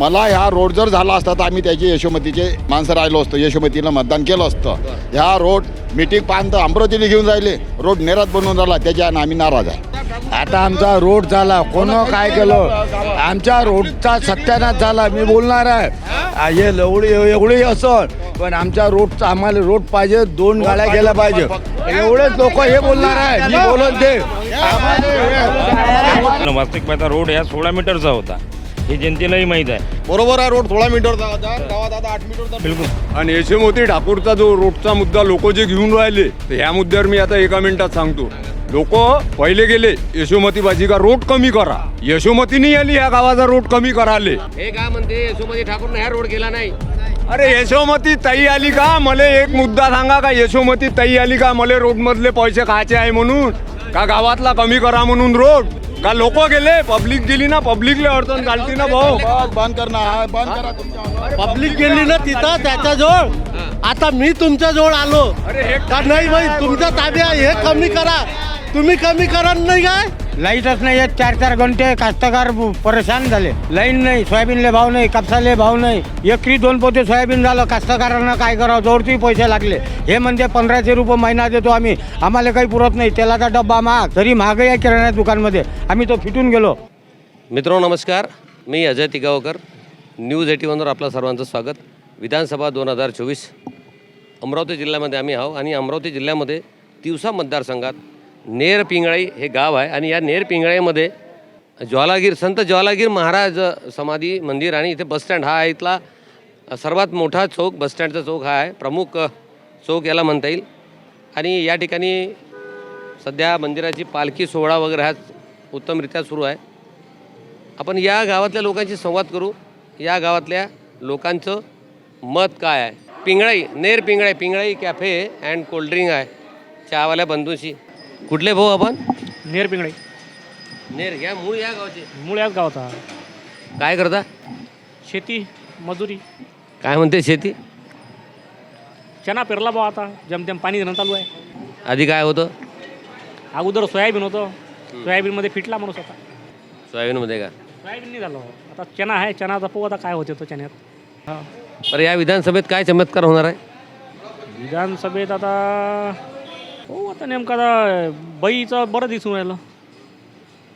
मला ह्या रोड जर झाला असता तर आम्ही त्याची यशोमतीचे माणसं राहिलो असतो. यशोमतीला मतदान केलं असतं. ह्या रोड मिटिंग पाहून तर अमरावतीला घेऊन राहिले. रोड नेरात बनवून राहिला. त्याच्यानं आम्ही नाराज आहे. आता आमचा रोड झाला. कोण काय केलं? आमच्या रोडचा सत्यानाश झाला. मी बोलणार आहे. हे लवडी एवढी असं पण आमच्या रोडचा आम्हाला रोड पाहिजे दोन गाड्या गेल्या पाहिजे. एवढेच लोक हे बोलणार आहे. मी बोलत ते वास्तविक रोड ह्या सोळा मीटरचा होता. हे जनतेलाही माहीत आहे. बरोबर आहे रोड सोळा गावात आता आठ मीटरचा बिलकुल. आणि यशोमती ठाकूरचा जो रोडचा मुद्दा लोक जे घेऊन राहिले तर ह्या मुद्द्यावर मी आता एका मिनिटात सांगतो. लोक पहिले गेले यशोमती बाजी का रोड कमी करा. यशोमतीने आली ह्या गावाचा रोड कमी कराले. हे काय म्हणते यशोमती ठाकूर ह्या रोड गेला नाही? अरे यशोमती ताई आली का? मला एक मुद्दा सांगा का? यशोमती ताई आली का? मला रोड मधले पैसे खायचे आहे म्हणून? का गावातला कमी करा म्हणून रोड? का लोक गेले पब्लिक गेली ना पब्लिकले अडचण घालती ना भाऊ. बस बंद करणं हा, बंद करा तुमच्या पब्लिक गेली ना तिथं त्याच्याजवळ आता मी तुमच्या जवळ आलो. अरे हे का नाही बाई तुमच्या ताब्या हे कमी करा. तुम्ही कमी करा नाही काय? लाईटच नाही येत चार चार घंटे कास्तकार परेशान झाले. लाईन नाही सोयाबीनले भाव नाही कापसाले भाव नाही. एकरी दोन पोते सोयाबीन झालं कास्तकारांना काय करावं? जोरती पैसे लागले. हे म्हणजे पंधराशे रुपये महिना देतो आम्ही. आम्हाला काही पुरत नाही तेलाचा डब्बा महाग तरी महागही आहे किराणा दुकानमध्ये. आम्ही तो फिटून गेलो. मित्र नमस्कार. मी अजय तिगावकर. न्यूज एटी वनवर आपलं सर्वांचं स्वागत. विधानसभा दोन हजार चोवीस. अमरावती जिल्ह्यामध्ये आम्ही आहो आणि अमरावती जिल्ह्यामध्ये तिवसा मतदारसंघात नेर पिंगळाई हे गाव आहे. आणि या नेर पिंगळाईमध्ये ज्वालागीर संत ज्वालागीर महाराज समाधी मंदिर आणि इथे बसस्टँड हा आहे. इथला सर्वात मोठा चौक बसस्टँडचा चौक हा आहे. प्रमुख चौक याला म्हणता येईल. आणि या ठिकाणी सध्या मंदिराची पालखी सोहळा वगैरे हा उत्तमरित्या सुरू आहे. आपण या गावातल्या लोकांशी संवाद करू. या गावातल्या लोकांचं मत काय आहे? Pinglai Ner Pinglai Pinglai cafe and cold drink आहे. चहावाल्या बंधूंशी. कुठले भाऊ आपण? नेर पिंगळे. नेर घ्या मूळ या गावचे. मूळ याच गावाचा. काय करता? शेती मजुरी. काय म्हणते शेती? चना पेरला बा आता. जमतेम पाणी देणं चालू आहे. आधी काय होतं? अगोदर सोयाबीन होतं. सोयाबीनमध्ये फिटला माणूस आता. सोयाबीनमध्ये का? सोयाबीन नाही झालं आता चना आहे. चनाचा पाहू आता काय होते तो चण्यात? हा बरं या विधानसभेत काय चमत्कार होणार आहे? विधानसभेत आता हो आता नेमकं आता बाईचं बरं दिसून राहिलं.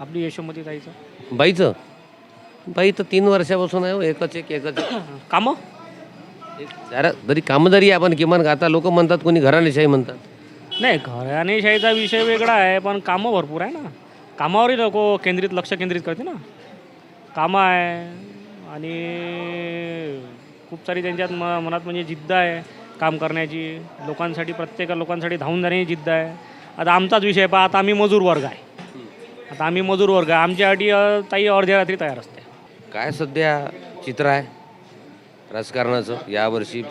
आपली यशोमती ताईचं. बाईचं? बाई तर तीन वर्षापासून आहे हो, एकच एक एकच एक. कामं? एक जरा जरी कामं जरी आपण किमान आता लोक म्हणतात कोणी घराणेशाही म्हणतात. नाही घराणेशाहीचा विषय वेगळा आहे पण कामं भरपूर आहे ना. कामावरही लोक केंद्रित लक्ष केंद्रित करते ना. कामं आहे आणि खूप सारी त्यांच्यात म मनात म्हणजे जिद्द आहे. काम करण्याची लोकांसाठी प्रत्येक लोकांसाठी धावून जाण्याची जिद्द आहे. आता आमचाच विषय पहा आता आम्ही मजूर वर्ग आहे. आता आम्ही मजूर वर्ग आहे. आमच्यासाठी अ, ताई अर्ध्या रात्री तयार असते. काय सध्या चित्र आहे राजकारणाचं? यावर्षी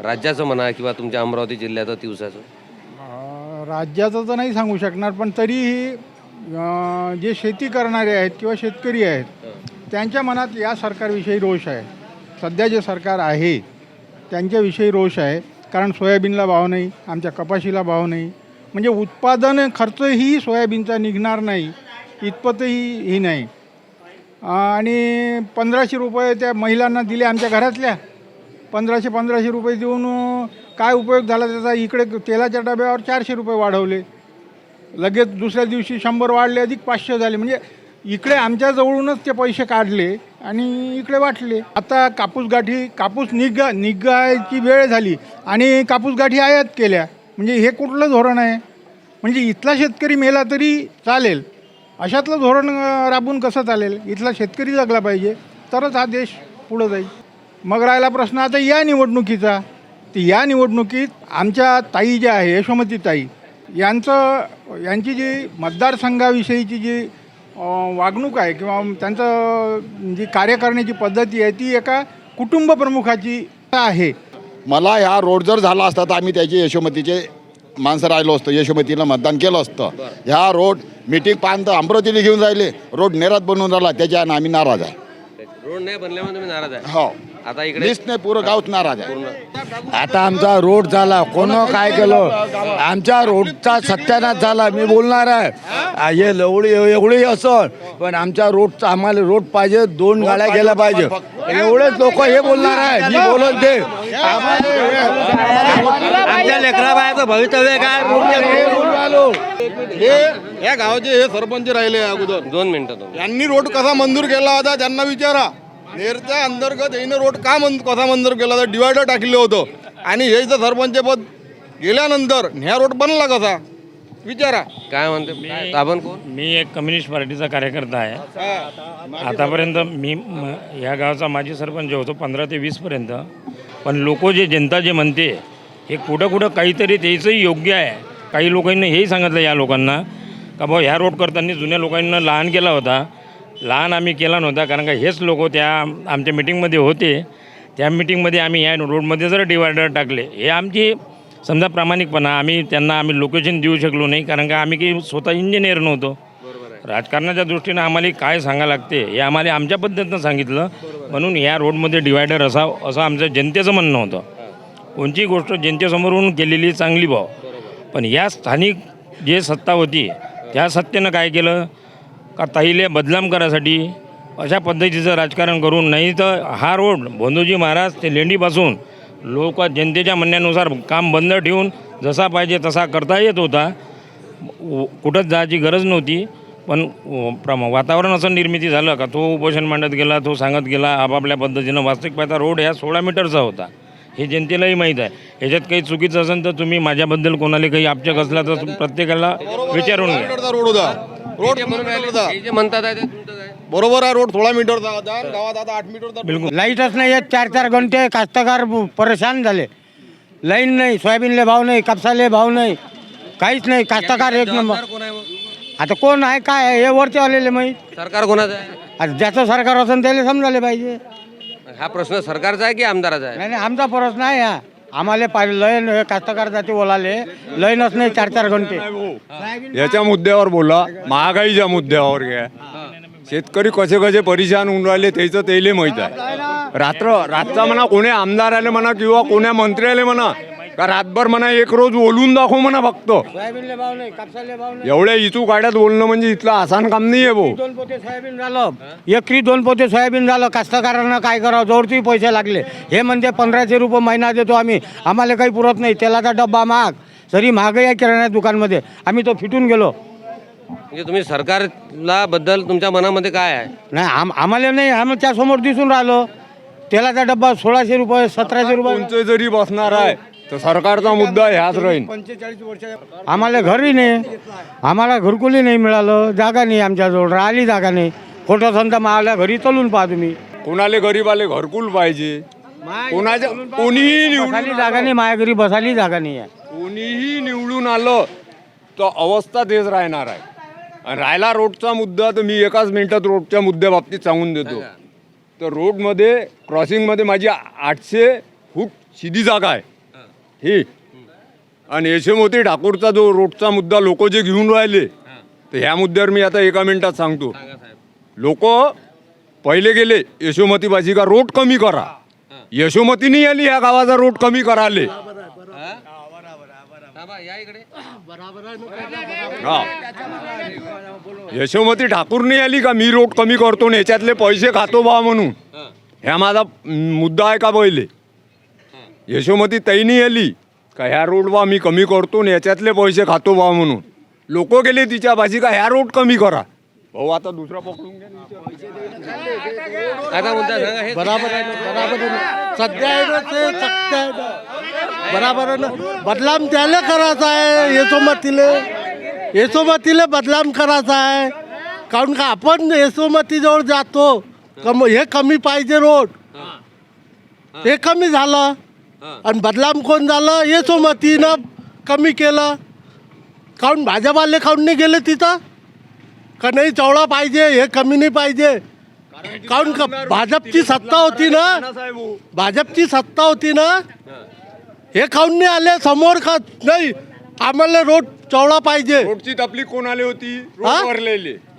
राज्याचं म्हणा किंवा तुमच्या अमरावती जिल्ह्याचं दिवसाचं राज्याचं तर नाही सांगू शकणार पण तरीही जे शेती करणारे आहेत किंवा शेतकरी आहेत त्यांच्या मनात या सरकारविषयी रोष आहे. सध्या जे सरकार आहे त्यांच्याविषयी रोष आहे. कारण सोयाबीनला भाव नाही आमच्या कपाशीला भाव नाही. म्हणजे उत्पादन खर्चही सोयाबीनचा निघणार नाही इतपतही ही नाही. आणि पंधराशे रुपये त्या महिलांना दिले आमच्या घरातल्या. पंधराशे पंधराशे रुपये देऊन काय उपयोग झाला त्याचा? इकडे तेलाच्या डब्यावर चारशे रुपये वाढवले. लगेच दुसऱ्या दिवशी शंभर वाढले अधिक पाचशे झाले. म्हणजे इकडे आमच्या जवळूनच ते पैसे काढले आणि इकडे वाटले. आता कापूस गाठी कापूस निघा निघायची वेळ झाली आणि कापूस गाठी आयात केल्या. म्हणजे हे कुठलं धोरण आहे? म्हणजे इथला शेतकरी मेला तरी चालेल. अशातलं धोरण राबून कसं चालेल? इथला शेतकरी जगला पाहिजे. तरच हा देश पुढं जाईल. मग राहिला प्रश्न आता या निवडणुकीचा. तर या निवडणुकीत आमच्या ताई ज्या आहे यशोमती ताई यांचं यांची जी मतदारसंघाविषयीची जी वागणूक आहे किंवा त्यांचं जी कार्य करण्याची पद्धती आहे ती एका कुटुंब प्रमुखाची आहे. मला ह्या रोड जर झाला असता तर आम्ही त्याची यशोमतीचे माणसं राहिलो असतो यशोमतीला मतदान केलं असतं. ह्या रोड मिटिंग पाहून तर अमरावतीला घेऊन राहिले रोड नेरात बनवून राहिला त्याच्यानं आम्ही नाराज आहे. रोड नाही बनल्यामुळे तुम्ही नाराज आहे हो आता इकडे लीस्ट नाही पुरं गावच नाराज आहे आता आमचा रोड झाला कोण काय केलं आमच्या रोडचा सत्यानाश झाला मी बोलणार आहे आ, हे एवढी एवढी असं पण आमच्या रोडचा आम्हाला रोड पाहिजे दोन गाड्या गेल्या पाहिजे एवढेच लोक हे बोलणार आहे मी बोलत ते आमच्या लेकरा भवितव्य काय हे या गावाचे हे सरपंच राहिले अगोदर. दोन मिनिटं यांनी रोड कसा मंजूर केला होता त्यांना विचारा. नेरच्या अंतर्गत याने रोड का मंद कसा मंजूर केला होता? डिवायडर टाकलं होतं. आणि हे जर सरपंच पद गेल्यानंतर ह्या रोड बनला कसा? विचारा. काय म्हणते? आपण कोण? मी एक कम्युनिस्ट पार्टीचा कार्यकर्ता आहे. आतापर्यंत मी म- या गावचा माजी सरपंच होतो पंधरा ते वीसपर्यंत पण लोक जे जनता जे म्हणते हे कुठं कुठं काहीतरी त्याचंही योग्य आहे. काही लोकांनी हेही सांगितलं या लोकांना का भाऊ ह्या रोड करताना जुन्या लोकांना लहान केला होता. लहान आम्ही केला नव्हता कारण का हेच लोक त्या आमच्या मिटिंगमध्ये होते. त्या मिटिंगमध्ये आम्ही या रोडमध्ये जर डिवायडर टाकले. हे आमची समजा प्रामाणिकपणा आम्ही त्यांना आम्ही लोकेशन देऊ शकलो नाही कारण का आम्ही काही स्वतः इंजिनियर नव्हतो. राजकारणाच्या दृष्टीनं आम्हाला काय सांगा लागते हे आम्हाला आमच्या पद्धतीनं सांगितलं. म्हणून या रोडमध्ये डिवायडर असावं असं आमचं जनतेचं म्हणणं होतं. कोणची गोष्ट जनतेसमोरून केलेली चांगली भाव. पण या स्थानिक जे सत्ता होती त्या सत्तेनं काय केलं? का ताईले बदनाम करायसाठी अशा पद्धतीचं राजकारण करून नाही तर हा रोड भोंदूजी महाराज ते लेंडीपासून लोक जनतेच्या म्हणण्यानुसार काम बंद ठेवून जसा पाहिजे तसा करता येत होता. कुठंच जायची गरज नव्हती. पण प्रमा प्रम वातावरण असं निर्मिती झालं का तो उपोषण मांडत गेला तो सांगत गेला आपापल्या पद्धतीनं वास्तविक पाहता रोड ह्या सोळा मीटरचा होता. हे जनतेलाही माहीत आहे. ह्याच्यात काही चुकीचं असेल तर तुम्ही माझ्याबद्दल कोणाला काही आक्षेप असला तर प्रत्येकाला विचारून घ्या. मीटरचा रोड होता. रोड जे म्हणून राहिले, होता. हे जे म्हणतात आहे ते तुमचं काय? बरोबर आहे रोड सोळा मीटरचा होता. आणि गावात आता आठ मीटरचा बिलकुल. लाईटच नाही येत. चार चार घंटे कास्तकार ब- परेशान झाले. लाईन नाही सोयाबीनले भाव नाही कापसाले भाव नाही. काहीच नाही. कास्तकार एक नंबर. सरकार कोण आहे मग? आता कोण आहे काय आहे? हे वरचे आलेले माहीत. सरकार कोणाचं आहे? आता ज्याचं सरकार असेल त्याला समजायला पाहिजे. हा प्रश्न सरकारचा आहे की आमदाराचा आहे? नाही नाही आमचा परस नाही हा. आम्हाला पाहिजे लयन हे कास्तकार जाती बोलाले. लयनच नाही चार चार घंटे. याच्या मुद्द्यावर बोला. महागाईच्या मुद्द्यावर घ्या. शेतकरी कसे कसे परेशान होऊन राहिले त्याचं त्याला माहीत आहे. रात्र रातचा म्हणा कोण्या आमदार आले म्हणा किंवा कोण्या मंत्री आले म्हणा का रातभर म्हणा एक रोज बोलून दाखव म्हणा फक्त. सोयाबीनले भाव नाही कापसाले भाव नाही. एवढ्या इचू काड्यात बोलणं म्हणजे इथलं आसान काम नाही आहे भाऊ दोन पोते सोयाबीन झालं. एकरी दोन पोते सोयाबीन झालं. कास्तकारांना काय करावं? जोरती पैसे लागले. हे म्हणजे पंधराशे रुपये महिना देतो आम्ही. आम्हाला काही पुरत नाही. तेलाचा डब्बा महाग तरी महागही आहे किराणा दुकानमध्ये. आम्ही तो फिटून गेलो. म्हणजे तुम्ही सरकारला बद्दल तुमच्या मनामध्ये काय आहे? नाही आम आम्हाला नाही. आमच्यासमोर दिसून राहिलो. तेलाचा डब्बा सोळाशे रुपये सतराशे रुपये. कोणचं जरी बसणार आहे. तर सरकारचा मुद्दा ह्याच राहील आम्हाला घरही नाही. आम्हाला घरकुली नाही मिळालं जागा नाही आमच्याजवळ राहिली जागा नाही. खोटं संत मावल्या घरी चलून पहा तुम्ही. कोणाले गरीबाले घरकुल पाहिजे. कोणाच्या कोणीही निवडून जागा नाही माझ्या घरी बसायली जागा नाही आहे. कोणीही निवडून आलं तर अवस्था तेच राहणार आहे. आणि राहिला रोडचा मुद्दा तर मी एकाच मिनिटात रोडच्या मुद्द्याबाबतीत सांगून देतो. तर रोडमध्ये क्रॉसिंगमध्ये माझी आठशे फूट सिधी जागा आहे. ही. आणि यशोमती ठाकूरचा जो रोडचा मुद्दा लोक जे घेऊन राहिले तर ह्या मुद्द्यावर मी आता एका मिनिटात सांगतो. लोक पहिले गेले यशोमती बाजी का रोड कमी करा. यशोमती नाही आली ह्या गावाचा रोड कमी कराले. थांबा, या इकडे. यशोमती ठाकूर नाही आली का मी रोड कमी करतो आणि याच्यातले पैसे खातो बा म्हणून. ह्या माझा मुद्दा आहे का पहिले यशोमती तैनी आली. का ह्या रोड बा मी कमी करतो आणि याच्यातले पैसे खातो बा म्हणून. लोक गेले तिच्या भाजी का ह्या रोड कमी करा. भाऊ आता दुसरा पकडून घ्या आता मुद्दा सांगा हे बराबर आहे बराबर आहे सध्या आहे ना ते सत्य आहे ना. बराबर आहे ना. बदलाम त्याला करायचा आहे यशोमतीले. यशोमतीले बदलाम करायचा आहे. काऊन का आपण यशोमतीजवळ जातो. कम हे कमी पाहिजे रोड हे कमी झालं. आणि बदलाम कोण झालं यशोमतीनं कमी केलं. काऊन भाजपाले खाऊन नाही गेले तिथं. का नाही चवळा पाहिजे हे कमी नाही पाहिजे. काऊन का भाजपची सत्ता होती ना. भाजपची सत्ता होती ना. हे. खाऊन नाही आले समोर का नाही. आम्हाला रोड चवळा पाहिजे. रोडची तपलीक कोणाला होती? हा?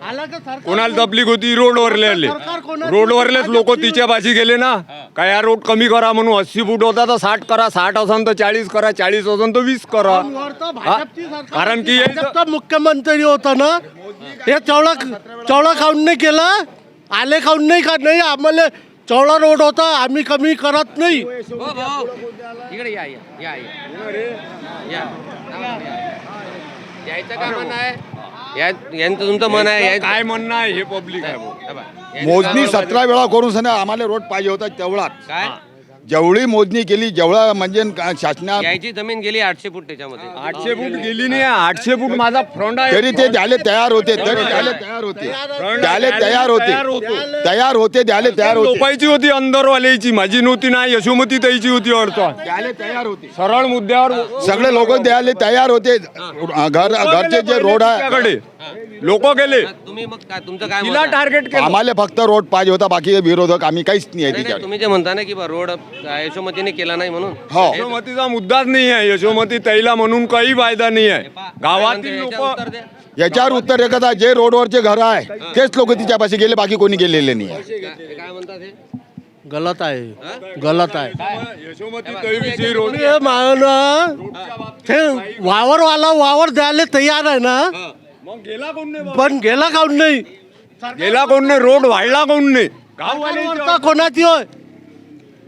आला सरकार कोणाला तपलीक होती? रोडवरलेले सरकार कोणाची? रोडवरलेच लोक तिच्या पाशी गेले ना? काय हा रोड कमी करा म्हणून अस्सी फूट होता तर साठ करा साठ असन तर चाळीस करा चाळीस असन तर वीस करा. हा? भाजपची सरकार कारण की भाजपचा मुख्यमंत्री होता ना? हे चवळा चवळा खाऊन नाही केलं? आले खाऊन नाही का नाही आम्हाला चवळा रोड होता आम्ही कमी करत नाही. हो भाऊ इकडे या या या या. या. यायचं काय म्हणणं आहे? या यांचं तुमचं मन आहे काय म्हणणं आहे हे पब्लिक आहे. हे मोजणी सतरा वेळा करून सने आम्हाला रोड पाहिजे होता तेवढाच. काय? जेवढी मोजणी केली जेवढा म्हणजे शासना यायची जमीन गेली आठशे फूट त्याच्यामध्ये. आठशे फूट गेली नाही आठशे फूट माझा फ्रंट आहे. तरी ते द्यायला तयार होते तरी द्यायला तयार होते. द्यायला तयार होते. तयार होते द्यायला तयार होते. लोकांची होती अंदरवाल्याची माझी नव्हती ना यशोमती ताईची होती अडचण. द्यायला तयार होते. सरळ मुद्द्यावर सगळे लोक द्यायला तयार होते. घर घरचे जे रोड आहे लोक गेले. तुम्ही मग काय तुमचं काय मत तिला आहे? टार्गेट केलं. आम्हाला फक्त रोड पाहिजे होता बाकी विरोधक आम्ही काहीच नाही आहे नाही, नाही, तिच्यावर तुम्ही जे म्हणता ना की बा रोड यशोमतीने केला नाही म्हणून. हो. यशोमतीचा मुद्दाच नाही आहे. यशोमती ताईला म्हणून काही फायदा नाही आहे. गावातील याच्यावर लोक उत्तर द्या. याच्यावर उत्तर आहे जे रोडवरचे घर आहे तेच लोक तिच्यापाशी गेले बाकी कोणी गेलेले नाही आहे. काय- हे काय म्हणतात हे? गलत आहे. गलत आहे. यशोमती रोड हे वावरवाला वावर द्यायला तयार आहे ना? पण गेला काऊन नाही? गेला कोण नाही? रोड वाढला कोण नाही? सरकारवरचा कोणाची होय?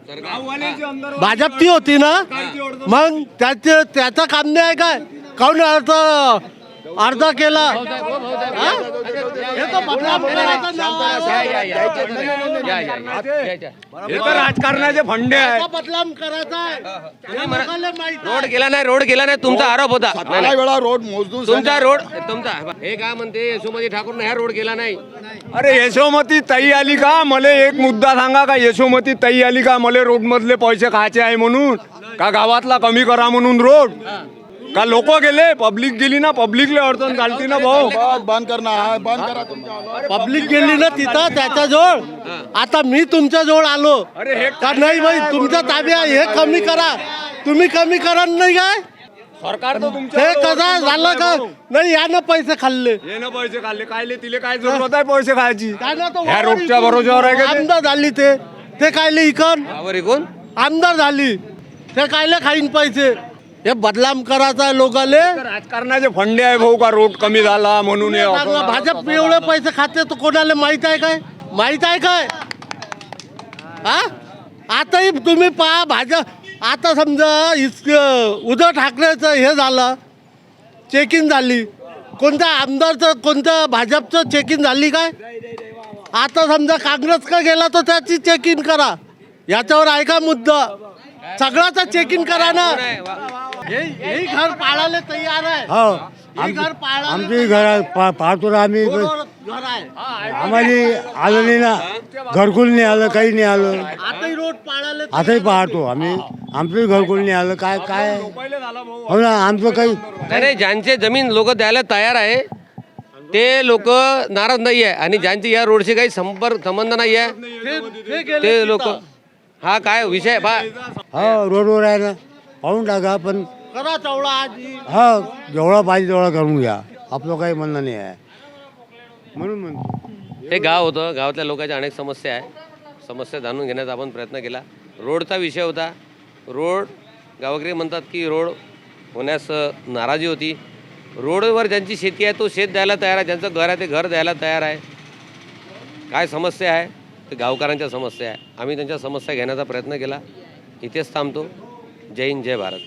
गाववाल्याची भाजपची होती ना? मग त्याचे त्याचं काम नाही आहे काय? काऊन अर्ध अर्धा केला. हा? तर राजकारणाचे फंडे आहे बदनाम करायचा आहे. हे. रोड गेला नाही रोड गेला नाही तुमचा आरोप होता. नाही. वेळा रोड मोजून तुमचा रोड तुमचा हे काय म्हणते यशोमती ठाकूर ह्या रोड गेला नाही. अरे यशोमती ताई आली का? मला एक मुद्दा सांगा का? यशोमती ताई आली का? मला रोड मधले पैसे खायचे आहे म्हणून? का गावातला कमी करा म्हणून रोड? का लोक गेले? पब्लिक गेली ना? पब्लिकला अडचण घालती ना भाऊ. बंद करणं हा, बंद करा पब्लिक गेली ना तिथं त्याच्याजवळ. आता मी तुमच्या जवळ आलो. अरे हे का नाही बाई तुमच्या ताब्या हे कमी करा. तुम्ही कमी करा नाही काय? सरकार हे कसं झालं का? नाही यानं पैसे खाल्ले. हे ना पैसे खाल्ले. कायले तिले काय जरूरत आहे पैसे खायची? काय ना तो ह्या वावर रोडच्या आहे का ते? आमदार झाली ते. ते कायले इकन? यावर आमदार झाली. ते कायले खाईन पैसे? हे बदलाम करायचा आहे लोकाले. राजकारणाचे फंडे आहे भाऊ का? रोड कमी झाला म्हणून हे. भाजप एवढे पैसे खाते तर कोणाला माहीत आहे काय? माहीत आहे काय? हा? आताही तुम्ही पहा भाजप आता समजा इस उद्धव ठाकरेचं हे झालं चेकिंग झाली. कोणत्या आमदारचं कोणत्या भाजपचं चेकिंग झाली काय? आता समजा काँग्रेस का गेला तर त्याची चेकिंग करा. याच्यावर आहे का मुद्दा? सगळ्याचा चेकिंग करा ना. हे घर पाळायला तयार आहे. हे. घर पाळायला आमची घर पाहतो ना आम्ही. घर आहे. आम्हाला आलं नाही ना घरकुल नाही आलं काही नाही आलं. आताही रोड पाळायला आताही पाहतो आम्ही. आमचंही घरकुल नाही आलं काय काय? हो ना आमचं काही नाही ज्यांचे जमीन लोक द्यायला तयार आहे ते लोक नाराज नाही आहे. आणि ज्यांची या रोडशी काही संपर्क संबंध नाही आहे हे ते लोक हा काय विषय बा हो रोडवर आहे ना. पाहून टाका पण करा चवळा आजी हा जेवढा पाहिजे तेवढा करून घ्या. आपलं काही म्हणणं नाही आहे. म्हणून म्हणतो. हे गाव होतं. गावातल्या लोकांच्या अनेक समस्या आहे. समस्या जाणून घेण्याचा आपण प्रयत्न केला. रोडचा विषय होता. रोड गावकरी म्हणतात की रोड होण्यास नाराजी होती. रोडवर ज्यांची शेती आहे तो शेत द्यायला तयार आहे. ज्यांचं घर आहे ते घर द्यायला तयार आहे. काय समस्या आहे? ते गावकऱ्यांच्या समस्या आहे. आम्ही त्यांच्या समस्या घेण्याचा प्रयत्न केला. इथेच थांबतो. जय हिंद जय भारत.